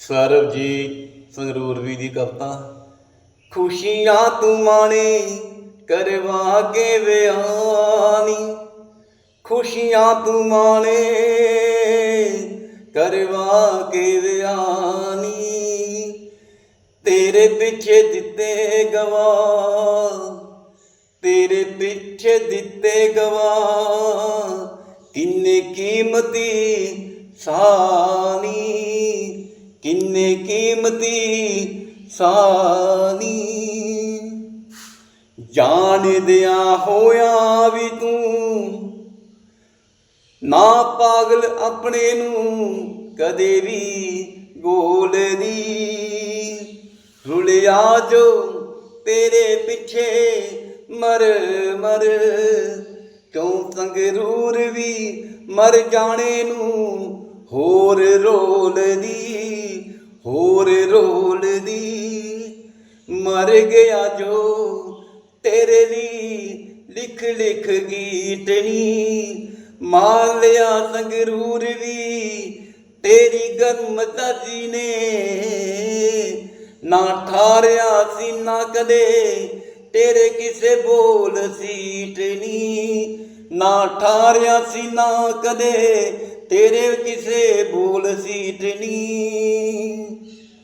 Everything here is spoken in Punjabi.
ਸਰਬਜੀਤ ਸੰਗਰੂਰਵੀ ਦੀ ਕਵਿਤਾ, ਖੁਸ਼ੀਆਂ ਤੂੰ ਮਾਣੇ, ਕਰਵਾ ਕੇ ਵਿਆਨੀ ਖੁਸ਼ੀਆਂ ਤੂੰ ਮਾਣੇ, ਕਰਵਾ ਕੇ ਵਿਆਨੀ ਤੇਰੇ ਪਿੱਛੇ ਦਿੱਤੇ ਗਵਾ ਤੇਰੇ ਪਿੱਛੇ ਦਿੱਤੇ ਗਵਾ ਕਿੰਨੇ ਕੀਮਤੀ ਸਾਨੀ। ਕੀਮਤੀ ਸਾਨੀ। ਜਾਣਦਿਆਂ ਹੋਇਆ ਵੀ ਤੂੰ ਨਾ ਪਾਗਲ ਆਪਣੇ ਨੂੰ ਕਦੇ ਵੀ ਗੋਲਦੀ। ਰੁਲਿਆ ਜੋ ਤੇਰੇ ਪਿੱਛੇ ਮਰ ਮਰ, ਕਿਉਂ ਸੰਗਰੂਰ ਵੀ ਮਰ ਜਾਣੇ ਨੂੰ ਹੋਰ ਰੋਲਦੀ। ਮਰ ਗਿਆ ਜੋ ਤੇਰੇ ਲਈ ਲਿਖ ਲਿਖ ਗੀਤਨੀ ਮਾਰ ਲਿਆ ਸੰਗਰੂਰ ਵੀ ਤੇਰੀ ਗਰਮਤਾ ਜੀ ਨੇ। ਨਾ ਠਾਰਿਆ ਸੀ, ਨਾ ਕਦੇ ਤੇਰੇ ਕਿਸੇ ਬੋਲ ਸੀਟਨੀ ਨਾ। ਠਾਰਿਆ ਸੀ, ਨਾ ਕਦੇ ਤੇਰੇ ਕਿਸੇ ਬੋਲ ਸੀਟਨੀ